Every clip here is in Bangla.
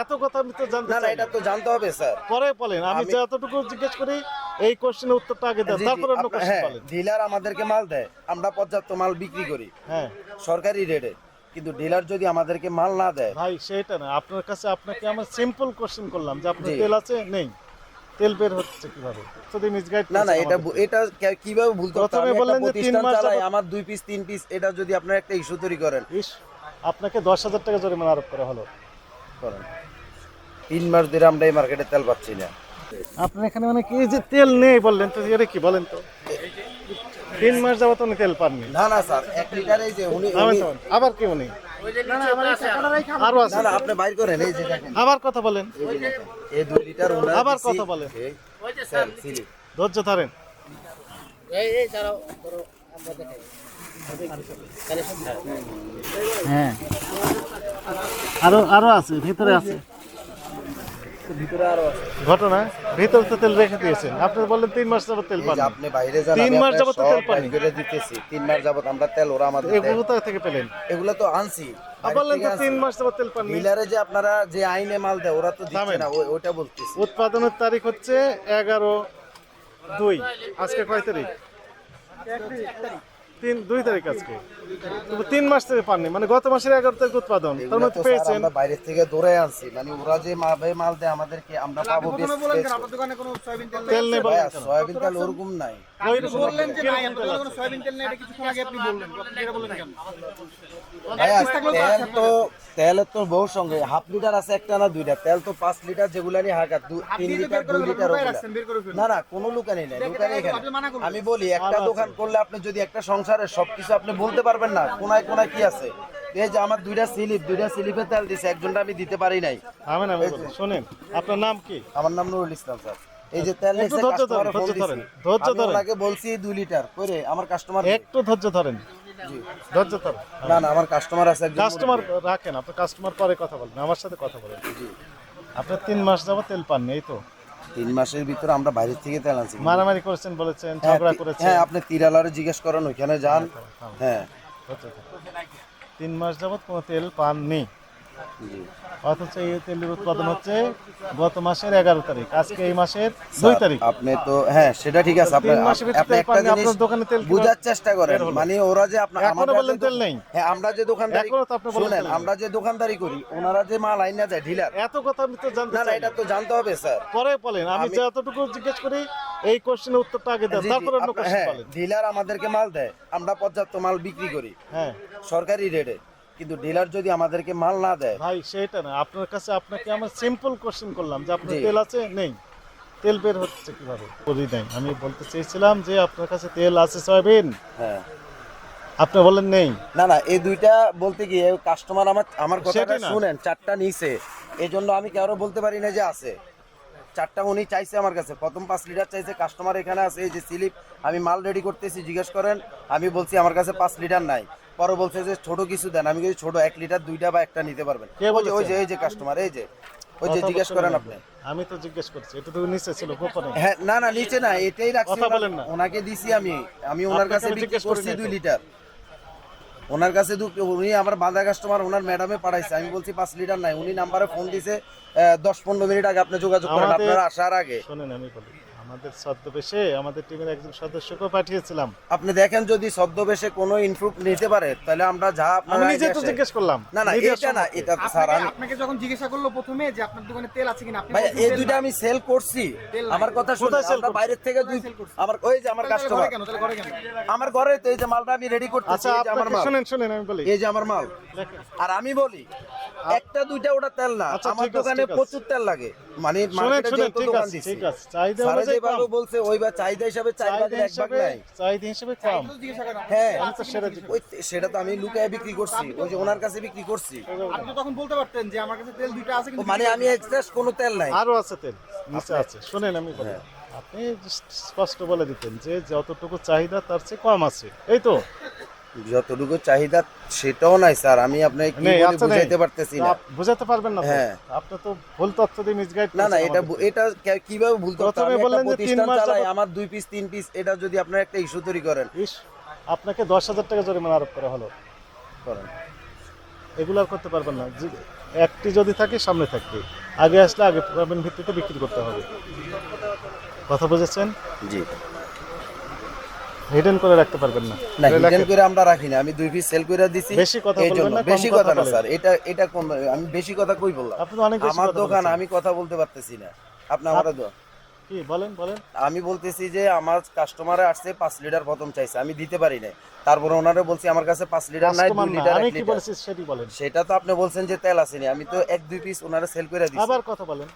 এত কথা আমি তো জানতে না এটা তো জানতে হবে স্যার। পরে বলেন আমি যতটুকু জিজ্ঞেস করি এই কোশ্চেনের উত্তরটা আগে দেন। তারপর অন্য কোশ্চেন হ্যাঁ বলেন। ডিলার আমাদেরকে মাল দেয় আমরা পর্যাপ্ত মাল বিক্রি করি। হ্যাঁ। সরকারি রেটে কিন্তু ডিলার যদি আমাদেরকে মাল না দেয় ভাই সেটা না। আপনার কাছে আপনাকে আমার সিম্পল কোশ্চেন করলাম যে আপনার তেল আছে? নেই। তেল বের হচ্ছে কীভাবে? যদি মিসগাইড না না এটা এটা কীভাবে ভুলতে পারতো? প্রথমে বললেন যে তিন মাস চালাই আমার দুই পিস তিন পিস এটা যদি আপনার একটা ইস্যু তৈরি করেন। আপনাকে দশ হাজার টাকা জরিমানা আরোপ করা হলো। করেন। তিন মাস ধরে আমরা এই মার্কেটে তেল পাচ্ছি না। আপনার এখানে মানে কি এই যে তেল নেই বললেন তো এটা কি বলেন তো? তিন মাস যাবত উনি তেল পাননি। না না স্যার এক লিটার এই যে উনি আবার কি উনি? আরও আছে। না না আপনি বাইর করেন এই যে আবার কথা বলেন। এই দুই লিটার আবার কথা বলেন। এই, ধৈর্য ধরেন। হ্যাঁ। আরও আরও আছে ভিতরে আছে। ভিতরে আরও ঘটনা ভিতরে তো তেল রেখে দিয়েছেন। আপনি বললেন তিন মাস যাবত তেল পান আপনি বাইরে যান তিন মাস যাবত তেল পানি। বাইর দিতেছি। তিন মাস যাবত আমরা তেল ওরা আমাদের এগুলো কোথা থেকে পেলেন? এগুলো তো আনছি। বললেন তো তিন মাস যাবত তেল পাননি। ডিলারে যে আপনারা যে আইনে মাল দেয় ওরা তো দিচ্ছে না ওই- ওইটা বলতেছি। উৎপাদনের তারিখ হচ্ছে এগারো দুই। আজকে কয় তারিখ? তিন দুই তারিখ আজকে। তিন মাস থেকে পাননি মানে গত মাসের এগারো তারিখ উৎপাদন। তার মধ্যে পেয়েছেন আমরা বাইরে থেকে দৌড়ে আনছি। মানে ওরা যে মাল মাল দেয় আমাদেরকে আমরা পাবো বেশ তেল নেই। বলেন কেন? সয়াবিন তেল ওরকম নাই ওই রকম কীরকম তেল আছে? ভাইয়া তেল তো তেলের তো বহু সঙ্গে হাফ লিটার আছে একটা না দুইটা। তেল তো পাঁচ লিটার যেগুলা নিয়ে হাঁকা তিন লিটার দুই লিটার না না কোনো লুকানি নাই লুকানি এখানে। আমি বলি একটা দোকান করলে আপনি যদি একটা সংসারে সবকিছু আপনি বলতে পারবেন না কোনায় কোনায় কি আছে? এই যে আমার দুইটা স্লিপ দুইটা স্লিপে তেল দিছে একজনটা আমি দিতে পারি নাই। শোনেন আপনার নাম কি? আমার নাম নুরুল ইসলাম স্যার। এই যে তেল একটু ধৈর্য ধরেন, ধৈর্য ধরেন, ধৈর্য ধরেন। ওনাকে বলছি দুই লিটার করে আমার কাস্টমার একটু ধৈর্য ধরেন। ধৈর্য ধরেন। না না আমার কাস্টমার আছে কাস্টমার রাখেন আপনার কাস্টমার পরে কথা বলেন আমার সাথে কথা বলেন। আপনার তিন মাস যাবত তেল পাননি এই তো? তিন মাসের ভিতরে আমরা বাইরে থেকে তেল আনছি। মারামারি করেছেন বলেছেন হ্যাঁ, ঝগড়া করেছেন। হ্যাঁ আপনি তিরালারে জিজ্ঞেস করেন ওইখানে যান। হ্যাঁ তিন মাস যাবত কোনো তেল পাননি। জি। অথচ এই তেলের উৎপাদন হচ্ছে গত মাসের এগারো তারিখ। আজকে এই মাসের দুই তারিখ। আপনি তো হ্যাঁ সেটা ঠিক আছে। আপনি একটা জিনিস দোকানে তেল বোঝার চেষ্টা করেন। মানে ওরা যে আপনার এখনও তেল নেই। হ্যাঁ আমরা যে দোকানদারি শুনেন আমরা যে দোকানদারি করি ওনারা যে মাল আইনা যায় ঢিলার এত কথা আমি তো জানতে না না এটা তো জানতে হবে স্যার। পরে বলেন আমি যতটুকু জিজ্ঞেস করি এই কোশ্চেনের উত্তরটা আগে দেন তারপর অন্য কোশ্চেন হ্যাঁ বলেন। ডিলার আমাদেরকে মাল দেয় আমরা পর্যাপ্ত মাল বিক্রি করি। হ্যাঁ। সরকারি রেটে কিন্তু ডিলার যদি আমাদেরকে মাল না দেয় ভাই সেটা না। আপনার কাছে আপনাকে আমার সিম্পল কোশ্চেন করলাম যে আপনার তেল আছে? নেই। তেল বের হচ্ছে কীভাবে? বলি নাই। আমি বলতে চেয়েছিলাম যে আপনার কাছে তেল আছে সয়াবিন? হ্যাঁ। আপনি বলেন নেই। না না এই দুইটা বলতে গিয়ে কাস্টমার আমার আমার কথাটা। শুনেন চারটা নিছে। এই জন্য আমি কারও বলতে পারি না যে আছে? চারটা উনি চাইছে আমার কাছে। প্রথম পাঁচ লিটার চাইছে। কাস্টমার এখানে আছে এই যে স্লিপ আমি মাল রেডি করতেছি জিজ্ঞেস করেন আমি বলছি আমার কাছে পাঁচ লিটার নাই। পরে বলছে যে ছোট কিছু দেন আমি বলছি ছোট এক লিটার দুইটা বা একটা নিতে পারবেন। ওই যে এই যে কাস্টমার এই যে ওই যে জিজ্ঞেস করেন আপনি। আমি তো জিজ্ঞেস করছি এটা তো নিচে ছিল গোপনে। হ্যাঁ না না নিচে না এটাই রাখছি কথা বলেন না। ওনাকে দিছি আমি। আমি ওনার কাছে জিজ্ঞেস করছি দুই লিটার। ওনার কাছে দু- উনি আমার বাঁধা কাস্টমার ওনার ম্যাডামে পাঠাইছে। আমি বলছি পাঁচ লিটার নাই। উনি নাম্বারে ফোন দিছে দশ পনেরো মিনিট আগে আপনি যোগাযোগ করেন আপনার আসার আগে। শোনেন আমি বলি। আমাদের ছদ্মবেশে আমাদের টিমের একজন সদস্যকেও পাঠিয়েছিলাম। আপনি দেখেন যদি ছদ্মবেশে কোনো ইনপ্রুভ নিতে পারে তাহলে আমরা যা আমি নিজে তো জিজ্ঞেস করলাম। না না এটা না এটা তো স্যার আপনাকে আমি আপনাকে যখন জিজ্ঞাসা করল প্রথমে যে আপনার দোকানে তেল আছে কিনা আপনি ভাই এই দুইটা আমি সেল করছি। আমার কথা শুনে আমরা? বাইরের থেকে দুই আমার ওই যে আমার ঘরে কাস্টমার কেন তাহলে ঘরে কেন? আমার ঘরে তো এই যে মালটা আমি রেডি করতেছি আচ্ছা এই যে আমার মাল। শুনেন শুনেন আমি বলি। এই যে আমার মাল। দেখেন, আর আমি বলি একটা দুইটা ওটা তেল না আচ্ছা, আমার দোকানে প্রচুর তেল লাগে। মানে শুনেন মার্কেটে ঠিক আছে ঠিক আছে চাহিদা অনুযায়ী কম। বলছে ওই বা চাহিদা হিসাবে চাহিদা এক ভাগ নাই। চাহিদা হিসেবে কম। তো জিজ্ঞাসা করেন হ্যাঁ। সেটা ওই সেটা তো আমি লুকায় বিক্রি করছি। ওই যে ওনার কাছে বিক্রি করছি। আপনি তখন বলতে পারতেন যে আমার কাছে তেল দুইটা আছে কিন্তু মানে আমি এক্সট্রা কোনো তেল নাই। আরও আছে তেল নিচে আছে। শুনেন আমি আপনি স্পষ্ট বলে দিতেন যে যতটুকু চাহিদা তার চেয়ে কম আছে। এই তো? যতটুকু চাহিদা সেটাও নাই স্যার। আমি আপনাকে কি বলে বুঝাইতে পারতেছি না। বুঝাতে পারবেন না হ্যাঁ। আপনি তো ভুল তথ্য দিয়ে মিসগাইড না না এটা এটা কীভাবে পারতো? প্রথমে আমি বললেন যে তিন মাস চালাই আমার দুই পিস তিন পিস এটা যদি আপনার একটা ইস্যু তৈরি করেন। আপনাকে দশ হাজার টাকা জরিমানা আরোপ করা হলো। করেন। এগুলো আর করতে পারবেন না। একটি যদি থাকে সামনে থাকবে। আগে আসলে আগে ভিত্তিতে বিক্রি করতে হবে। কথা বুঝেছেন? জি। হিডেন করে রাখতে পারবেন না। না হিডেন করে আমরা রাখি না। আমি দুই পিস সেল করে দিছি। বেশি কথা বলবেন না, বেশি কথা না স্যার। এটা এটা কোন আমি বেশি কথা কই বললাম? আপনি অনেক বেশি আমার দোকান আমি কথা বলতে পারতেছি না। আপনি আমার কি বলেন বলেন। আমি বলতেছি যে আমার কাস্টমারে আসছে পাঁচ লিটার প্রথম চাইছে। আমি দিতে পারি নাই। তারপরে ওনারে বলছি আমার কাছে পাঁচ লিটার নাই দুই লিটার আমি কি বলেছি সেটি বলেন। সেটা তো আপনি বলছেন যে তেল আসেনি। আমি তো এক দুই পিস ওনারে সেল করে দিছি। আবার কথা বলেন।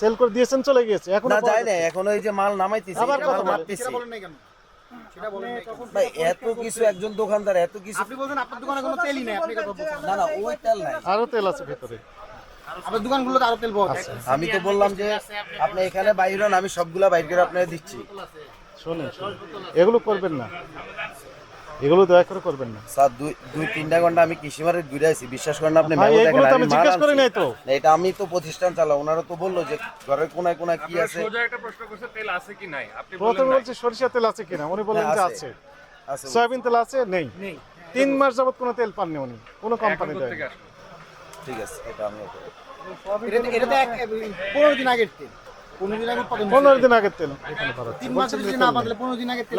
সেল করে দিয়েছেন চলে গিয়েছে। এখন না যাই না এখন ওই যে মাল নামাইতেছি আবার কথা মাল বলেন। মারতেছি বলেন কেন? ভাই। এত কিছু একজন দোকানদার এত কিছু আপনি বলছেন আপনার দোকানে কোনো তেলই নাই আপনি কথা বলছেন। না না ওই তেল নাই। আরও তেল আছে ভিতরে। আপনার দোকানগুলোতে আরও তেল পাওয়া আছে। আমি তো বললাম যে আপনি এখানে বাইরে হন আমি সবগুলা বাইর করে আপনাকে দিচ্ছি। শোনেন। এগুলো করবেন না। এগুলো দয়া করে করবেন না। স্যার দুই দুই তিনটা ঘণ্টা আমি কৃষিমারে ঘুরে আছি বিশ্বাস করেন আপনি এগুলো আমি জিজ্ঞেস করি। নাই তো। এটা আমি তো প্রতিষ্ঠান চালাও ওনারা তো বলল যে ঘরের কোনায় কোনায় কি আছে। সোজা একটা প্রশ্ন করছে তেল আছে কি নাই? আপনি প্রথমে। বলছি সরিষা তেল আছে কিনা উনি বললেন যে আছে। আছে। সয়াবিন তেল আছে? নেই। নেই। তিন মাস যাবত কোনো তেল পাননি উনি কোনো কোম্পানি দেয় ঠিক আছে এটা আমি এটা এটা এক পনেরো দিন আগের তেল। পনেরো দিন আগে পনেরো দিন আগের তেল। তিন মাসের বেশি না। পনেরো দিন আগের তেল?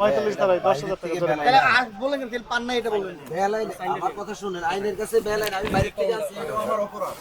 পঁয়তাল্লিশ ধারায় দশ হাজার টাকা থেকে তাহলে আর বলেন কেন তেল পান না এটা বললেন বেলাইন আমার কথা শুনেন আইনের কাছে আমি বাইরে থেকে আসি এটা আমার অপরাধ